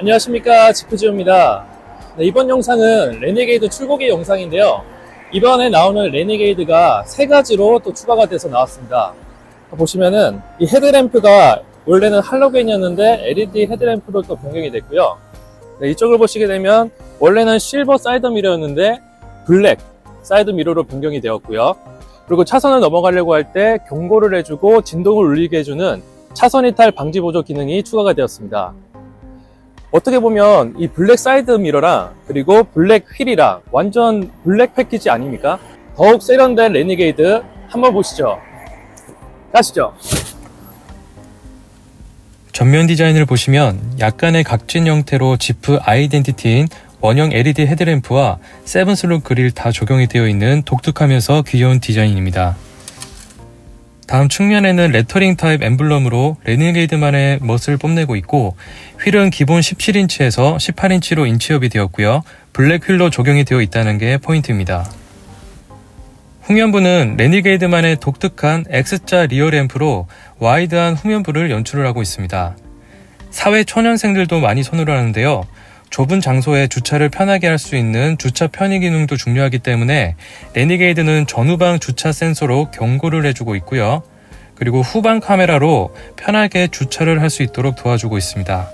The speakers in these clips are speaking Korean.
안녕하십니까 지프지오입니다. 네, 이번 영상은 레네게이드 출고기 영상인데요. 이번에 나오는 레네게이드가 세 가지로 또 추가가 돼서 나왔습니다. 보시면은 이 헤드램프가 원래는 할로겐이었는데 LED 헤드램프로 또 변경이 됐고요. 네, 이쪽을 보시게 되면 원래는 실버 사이드 미러였는데 블랙 사이드 미러로 변경이 되었고요. 그리고 차선을 넘어가려고 할 때 경고를 해주고 진동을 울리게 해주는 차선 이탈 방지 보조 기능이 추가가 되었습니다 어떻게 보면 이 블랙 사이드 미러랑 그리고 블랙 휠이랑 완전 블랙 패키지 아닙니까? 더욱 세련된 레니게이드 한번 보시죠. 가시죠. 전면 디자인을 보시면 약간의 각진 형태로 지프 아이덴티티인 원형 LED 헤드램프와 세븐슬롯 그릴 다 적용이 되어 있는 독특하면서 귀여운 디자인입니다. 다음 측면에는 레터링 타입 엠블럼으로 레니게이드만의 멋을 뽐내고 있고 휠은 기본 17인치에서 18인치로 인치업이 되었고요. 블랙 휠로 적용이 되어 있다는 게 포인트입니다. 후면부는 레니게이드만의 독특한 X자 리어 램프로 와이드한 후면부를 연출을 하고 있습니다. 사회 초년생들도 많이 선호를 하는데요. 좁은 장소에 주차를 편하게 할 수 있는 주차 편의 기능도 중요하기 때문에 레니게이드는 전후방 주차 센서로 경고를 해주고 있고요. 그리고 후방 카메라로 편하게 주차를 할 수 있도록 도와주고 있습니다.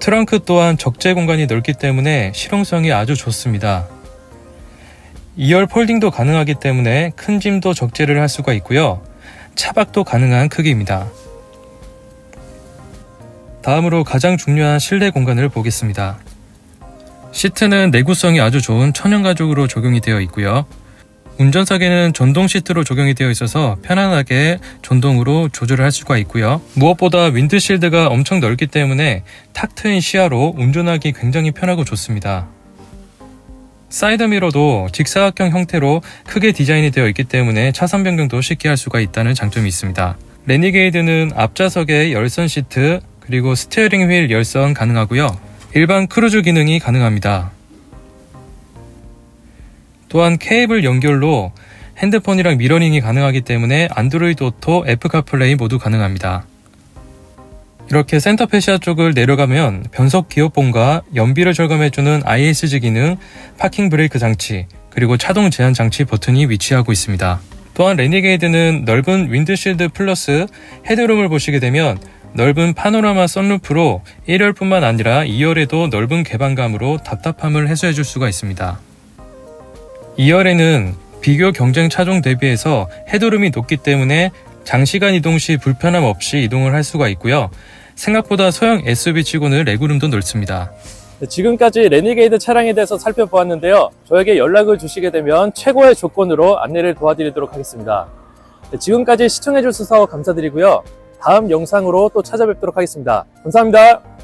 트렁크 또한 적재 공간이 넓기 때문에 실용성이 아주 좋습니다. 2열 폴딩도 가능하기 때문에 큰 짐도 적재를 할 수가 있고요. 차박도 가능한 크기입니다. 다음으로 가장 중요한 실내 공간을 보겠습니다. 시트는 내구성이 아주 좋은 천연 가죽으로 적용이 되어 있고요. 운전석에는 전동 시트로 적용이 되어 있어서 편안하게 전동으로 조절을 할 수가 있고요. 무엇보다 윈드실드가 엄청 넓기 때문에 탁 트인 시야로 운전하기 굉장히 편하고 좋습니다. 사이드 미러도 직사각형 형태로 크게 디자인이 되어 있기 때문에 차선 변경도 쉽게 할 수가 있다는 장점이 있습니다. 레니게이드는 앞좌석에 열선 시트 그리고 스티어링 휠 열선 가능하고요. 일반 크루즈 기능이 가능합니다. 또한 케이블 연결로 핸드폰이랑 미러링이 가능하기 때문에 안드로이드 오토, 애플 카플레이 모두 가능합니다. 이렇게 센터 페시아 쪽을 내려가면 변속 기어봉과 연비를 절감해주는 ISG 기능, 파킹 브레이크 장치, 그리고 차동 제한 장치 버튼이 위치하고 있습니다. 또한 레니게이드는 넓은 윈드실드 플러스 헤드룸을 보시게 되면 넓은 파노라마 선루프로 1열뿐만 아니라 2열에도 넓은 개방감으로 답답함을 해소해 줄 수가 있습니다. 2열에는 비교 경쟁 차종 대비해서 헤드룸이 높기 때문에 장시간 이동 시 불편함 없이 이동을 할 수가 있고요. 생각보다 소형 SUV 치고는 레그룸도 넓습니다. 네, 지금까지 레니게이드 차량에 대해서 살펴보았는데요. 저에게 연락을 주시게 되면 최고의 조건으로 안내를 도와드리도록 하겠습니다. 네, 지금까지 시청해주셔서 감사드리고요. 다음 영상으로 또 찾아뵙도록 하겠습니다. 감사합니다.